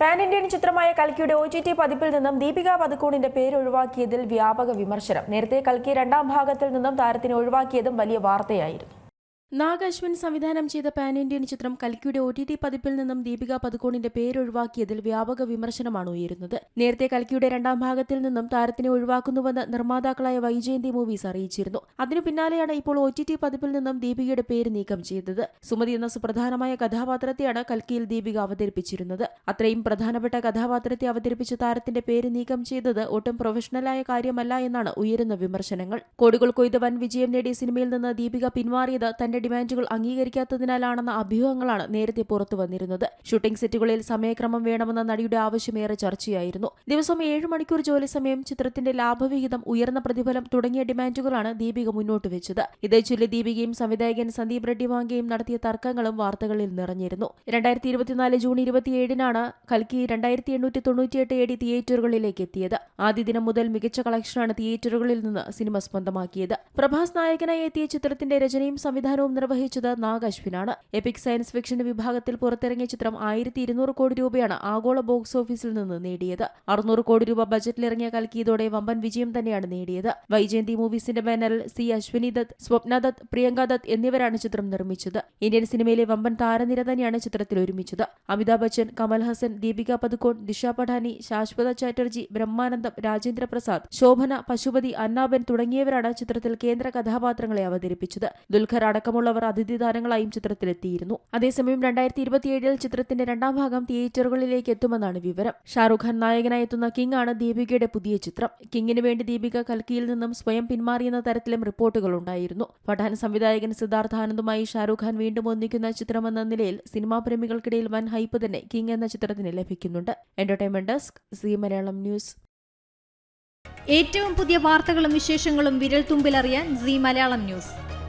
Pan Indian ചിത്രമായ കൽക്കിയുടെ O T T പതിപ്പിൽ നിന്നും ദീപിക പതുക്കോണിന്റെ പേര് ഒഴിവാക്കിയതിൽ വ്യാപക വിമർശനം. നേരത്തെ കൽക്കി രണ്ടാം ഭാഗത്തിൽ നിന്നും താരത്തിനെ ഒഴിവാക്കിയതും വലിയ വാർത്തയായിരുന്നു. നാഗ് അശ്വിൻ സംവിധാനം ചെയ്ത പാൻ ഇന്ത്യൻ ചിത്രം കൽക്കിയുടെ ഒ ടി ടി പതിപ്പിൽ നിന്നും ദീപിക പതുക്കോണിന്റെ പേരൊഴിവാക്കിയതിൽ വ്യാപക വിമർശനമാണ് ഉയരുന്നത്. നേരത്തെ കൽക്കിയുടെ രണ്ടാം ഭാഗത്തിൽ നിന്നും താരത്തിനെ ഒഴിവാക്കുന്നുവെന്ന് നിർമ്മാതാക്കളായ വൈജയന്തി മൂവീസ് അറിയിച്ചിരുന്നു. അതിനു പിന്നാലെയാണ് ഇപ്പോൾ ഒ ടി ടി പതിപ്പിൽ നിന്നും ദീപികയുടെ പേര് നീക്കം ചെയ്തത്. സുമതി എന്ന സുപ്രധാനമായ കഥാപാത്രത്തെയാണ് കൽക്കിയിൽ ദീപിക അവതരിപ്പിച്ചിരുന്നത്. അത്രയും പ്രധാനപ്പെട്ട കഥാപാത്രത്തെ അവതരിപ്പിച്ച താരത്തിന്റെ പേര് നീക്കം ചെയ്തത് ഒട്ടും പ്രൊഫഷണലായ കാര്യമല്ല എന്നാണ് ഉയരുന്ന വിമർശനങ്ങൾ. കോടികൾ കൊയ്ത് വൻ വിജയം നേടിയ സിനിമയിൽ നിന്ന് ദീപിക പിന്മാറിയത് തന്റെ ഡിമാൻഡുകൾ അംഗീകരിക്കാത്തതിനാലാണെന്ന അഭ്യൂഹങ്ങളാണ് നേരത്തെ പുറത്തു വന്നിരുന്നത്. ഷൂട്ടിംഗ് സെറ്റുകളിൽ സമയക്രമം വേണമെന്ന നടിയുടെ ആവശ്യമേറെ ചർച്ചയായിരുന്നു. ദിവസം ഏഴ് മണിക്കൂർ ജോലി സമയം ചിത്രത്തിന്റെ ലാഭവിഹിതം ഉയർന്ന പ്രതിഫലം തുടങ്ങിയ ഡിമാൻഡുകളാണ് ദീപിക മുന്നോട്ട് വെച്ചത്. ഇതേ ചൊല്ലി ദീപികയും സംവിധായകൻ സന്ദീപ് റെഡ്ഡി വാങ്കയും നടത്തിയ തർക്കങ്ങളും വാർത്തകളിൽ നിറഞ്ഞിരുന്നു. രണ്ടായിരത്തി ഇരുപത്തിനാല് ജൂൺ ഇരുപത്തിയേഴിനാണ് കൽക്കി രണ്ടായിരത്തി എണ്ണൂറ്റി തൊണ്ണൂറ്റിയെട്ട് എ തിയേറ്ററുകളിലേക്ക് എത്തിയത്. ആദ്യ ദിനം മുതൽ മികച്ച കളക്ഷനാണ് തിയേറ്ററുകളിൽ നിന്ന് സിനിമ സ്വന്തമാക്കിയത്. പ്രഭാസ് നായകനായി എത്തിയ ചിത്രത്തിന്റെ രചനയും സംവിധാനവും നിർവഹിച്ചത് നാഗ് അശ്വിനാണ് എപിക് സയൻസ് ഫിക്ഷൻ വിഭാഗത്തിൽ പുറത്തിറങ്ങിയ ചിത്രം ആയിരത്തി ഇരുന്നൂറ് കോടി രൂപയാണ് ആഗോള ബോക്സ് ഓഫീസിൽ നിന്ന് നേടിയത്. അറുന്നൂറ് കോടി രൂപ ബജറ്റിലിറങ്ങിയ കൽക്കി ഇതോടെ വമ്പൻ വിജയം തന്നെയാണ് നേടിയത്. വൈജയന്തി മൂവീസിന്റെ ബാനറിൽ സി അശ്വിനി ദത്ത് സ്വപ്ന ദത്ത് പ്രിയങ്ക ദത്ത് എന്നിവരാണ് ചിത്രം നിർമ്മിച്ചത്. ഇന്ത്യൻ സിനിമയിലെ വമ്പൻ താരനിര തന്നെയാണ് ചിത്രത്തിൽ ഒരുമിച്ചത്. അമിതാഭ് ബച്ചൻ കമൽ ഹസൻ ദീപിക പദുക്കോൺ ദിഷ പഠാനി ശാശ്വത ചാറ്റർജി ബ്രഹ്മാനന്ദം രാജേന്ദ്ര പ്രസാദ് ശോഭന പശുപതി അന്നാബൻ തുടങ്ങിയവരാണ് ചിത്രത്തിൽ കേന്ദ്ര കഥാപാത്രങ്ങളെ അവതരിപ്പിച്ചത്. ദുൽഖർ അടക്കമുള്ളവർ അതിഥി താരങ്ങളായും ചിത്രത്തിലെത്തിയിരുന്നു. അതേസമയം രണ്ടായിരത്തി ഇരുപത്തിയേഴിൽ ചിത്രത്തിന്റെ രണ്ടാം ഭാഗം തിയേറ്ററുകളിലേക്ക് എത്തുമെന്നാണ് വിവരം. ഷാറുഖ് ഖാൻ നായകനായി എത്തുന്ന കിങ് ആണ് ദീപികയുടെ പുതിയ ചിത്രം. കിങ്ങിന് വേണ്ടി ദീപിക കൽക്കിയിൽ നിന്നും സ്വയം പിന്മാറിയെന്ന തരത്തിലും റിപ്പോർട്ടുകൾ ഉണ്ടായിരുന്നു. പഠാൻ സംവിധായകൻ സിദ്ധാർത്ഥ ആനന്ദുമായി ഷാറുഖ് ഖാൻ വീണ്ടും ഒന്നിക്കുന്ന ചിത്രമെന്ന നിലയിൽ സിനിമാ പ്രേമികൾക്കിടയിൽ വൻ ഹൈപ്പ് തന്നെ കിങ് എന്ന ചിത്രത്തിന് ലഭിക്കുന്നുണ്ട്. Entertainment desk Zee Malayalam News. ഏറ്റവും പുതിയ വാർത്തകളും വിശേഷങ്ങളും വിരൽ തുമ്പിലറിയാൻ സി മലയാളം ന്യൂസ്.